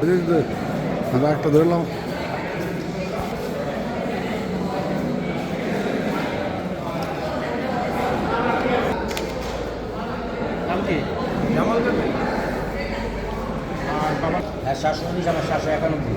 আমরা একটা ধরলাম। হ্যাঁ সাতশো উনিশ আমার সাতশো একানব্বই।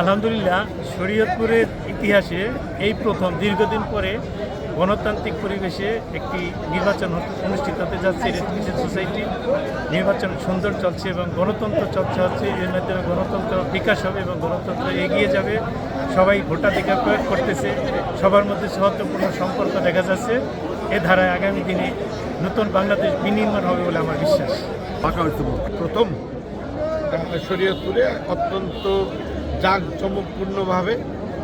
আলহামদুলিল্লাহ শরীয়তপুরের ইতিহাসে এই প্রথম দীর্ঘদিন পরে গণতান্ত্রিক পরিবেশে একটি নির্বাচন অনুষ্ঠিত হতে যাচ্ছে সোসাইটি নির্বাচন সুন্দর চলছে এবং গণতন্ত্র চর্চা হচ্ছে, এর মাধ্যমে গণতন্ত্র বিকাশ হবে এবং গণতন্ত্র এগিয়ে যাবে। সবাই ভোটাধিকার প্রয়োগ করতেছে, সবার মধ্যে সৌহার্দ্যপূর্ণ সম্পর্ক দেখা যাচ্ছে। এ ধারায় আগামী দিনে নতুন বাংলাদেশ বিনির্মাণ হবে বলে আমার বিশ্বাস। প্রথম শরীয়তপুরে অত্যন্ত জাঁকজমকপূর্ণভাবে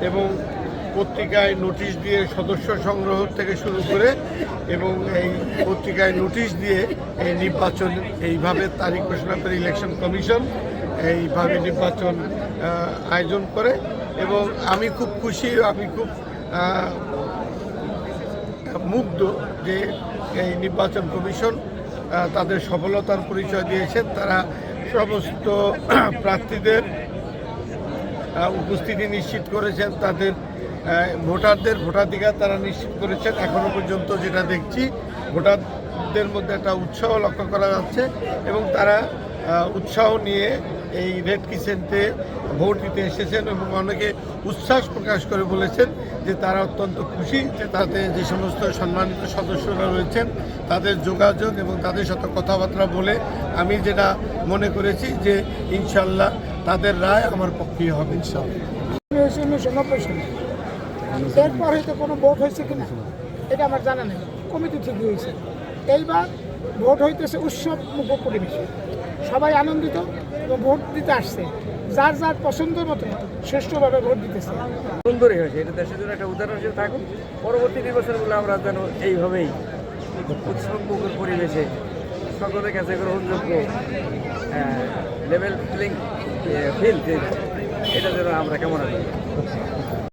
এবং পত্রিকায় নোটিশ দিয়ে সদস্য সংগ্রহ থেকে শুরু করে এবং এই পত্রিকায় নোটিশ দিয়ে এই নির্বাচন, এইভাবে তারিখ ঘোষণা করে ইলেকশন কমিশন এইভাবে নির্বাচন আয়োজন করে এবং আমি খুব খুশি, আমি খুব মুগ্ধ যে এই নির্বাচন কমিশন তাদের সফলতার পরিচয় দিয়েছেন তারা সমস্ত প্রার্থীদের উপস্থিতি নিশ্চিত করেছেন। তাদের ভোটারদের ভোটাধিকার তারা নিশ্চিত করেছেন। এখনও পর্যন্ত যেটা দেখছি, ভোটারদের মধ্যে একটা উৎসাহ লক্ষ্য করা যাচ্ছে এবং তারা উৎসাহ নিয়ে এই রেড কিচেনতে ভোট দিতে এসেছেন এবং অনেকে উচ্ছ্বাস প্রকাশ করে বলেছেন যে তারা অত্যন্ত খুশি যে তাদের যে সমস্ত সম্মানিত সদস্যরা রয়েছেন, তাদের যোগাযোগ এবং তাদের সাথে কথাবার্তা বলে আমি যেটা মনে করেছি যে ইনশাল্লাহ তাদের রায় আমার পক্ষেই হবে ইনশাল্লাহ। এরপর হয়তো কোনো ভোট হয়েছে কিনা এটা আমার জানা নেই। কমিটি ঠিক হয়েছে। এইবার ভোট হইতেছে উৎসব মুখ পরিবেশে। সবাই আনন্দিত এবং ভোট দিতে আসছে। যার যার পছন্দ মতো শ্রেষ্ঠভাবে ভোট দিতেছে। সুন্দরই হয়েছে। এটা দেশের জন্য একটা উদাহরণ হিসেবে থাকুক পরবর্তী নির্বাচনগুলো আমরা যেন এইভাবেই উৎসবমুখর পরিবেশে সকলের কাছে গ্রহণযোগ্য লেভেল ফিল্ড এটা যেন আমরা কেমন করি।